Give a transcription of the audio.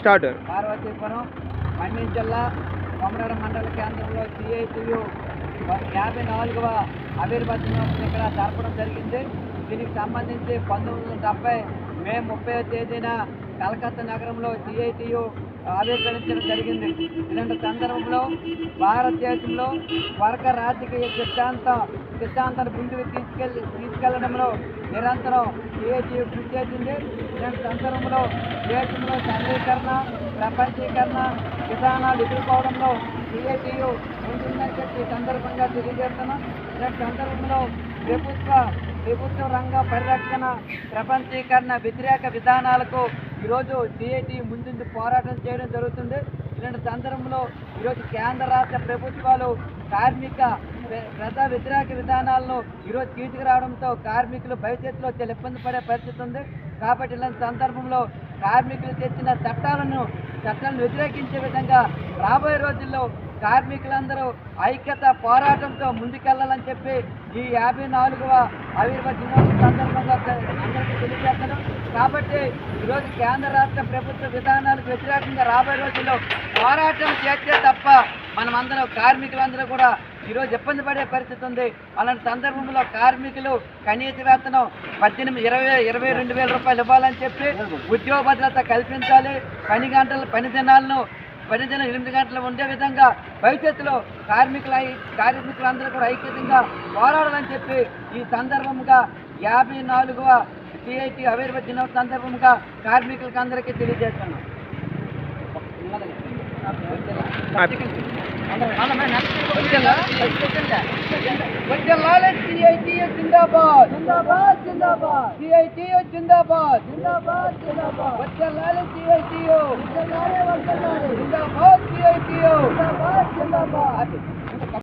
Start Parvathipuram Manyam జిల్లా కొమరడ మండల కేంద్రంలో సిఐటియు యాభై నాలుగవ ఆవిర్భావ ఇక్కడ జరపడం జరిగింది. దీనికి సంబంధించి పంతొమ్మిది వందల డెబ్బై మే ముప్పై తేదీన కలకత్తా నగరంలో సిఐటియు ఆవిర్భవించడం జరిగింది. ఇలాంటి సందర్భంలో భారతదేశంలో వర్గ రాజకీయ సిద్ధాంతం సిద్ధాంతాన్ని ముందుకు తీసుకెళ్ళి తీసుకెళ్ళడంలో నిరంతరం సిఐటియు కృషి చేసింది. ఇలాంటి సందర్భంలో దేశంలో సంఘీకరణ ప్రపంచీకరణ విధానాలు ఎదుర్కోవడంలో సిఐటియు ఉంటుందని చెప్పి సందర్భంగా తెలియజేస్తున్నాం ఇలాంటి సందర్భంలో ప్రభుత్వ ప్రభుత్వ రంగ పరిరక్షణ ప్రపంచీకరణ వ్యతిరేక విధానాలకు ఈరోజు సిఐటి ముందుంది పోరాటం చేయడం జరుగుతుంది. ఇలాంటి సందర్భంలో ఈరోజు కేంద్ర రాష్ట్ర ప్రభుత్వాలు కార్మిక ప్రజా వ్యతిరేక విధానాలను ఈరోజు తీసుకురావడంతో కార్మికులు భవిష్యత్తులో చాలా ఇబ్బంది పడే పరిస్థితి ఉంది. కాబట్టి ఇలాంటి సందర్భంలో కార్మికులు తెచ్చిన చట్టాలను చట్టాలను వ్యతిరేకించే విధంగా రాబోయే రోజుల్లో కార్మికులందరూ ఐక్యత పోరాటంతో ముందుకెళ్ళాలని చెప్పి ఈ యాభై నాలుగవ ఆవిర్భావ దినోత్సవ సందర్భంగా కాబట్టి ఈరోజు కేంద్ర రాష్ట్ర ప్రభుత్వ విధానాలకు వ్యతిరేకంగా రాబోయే రోజుల్లో పోరాటం చేస్తే తప్ప మనమందరం కార్మికులందరూ కూడా ఈరోజు ఇబ్బంది పడే పరిస్థితి ఉంది. అలాంటి సందర్భంలో కార్మికులు కనీస వేతనం పద్దెనిమిది ఇరవై ఇరవై రెండు వేల రూపాయలు ఇవ్వాలని చెప్పి ఉద్యోగ భద్రత కల్పించాలి. పని గంటలు పని దినాలను పనిదిన ఎనిమిది గంటలు ఉండే విధంగా భవిష్యత్తులో కార్మికుల కార్మికులందరూ కూడా ఐక్యతంగా పోరాడాలని చెప్పి ఈ సందర్భంగా యాభై నాలుగవ సిఐటి ఆవిర్భావ దినోత్సవ సందర్భంగా కార్మికులకు అందరికీ తెలియజేస్తున్నాం జిందాబాద్ జిందాబాద్ జిందాబాద్ సిఐటియు జిందాబాద్ జిందాబాద్ జిందాబాద్ వచ్చేలాలి సిఐటియు వచ్చేలాలి వచ్చేలాలి జిందాబాద్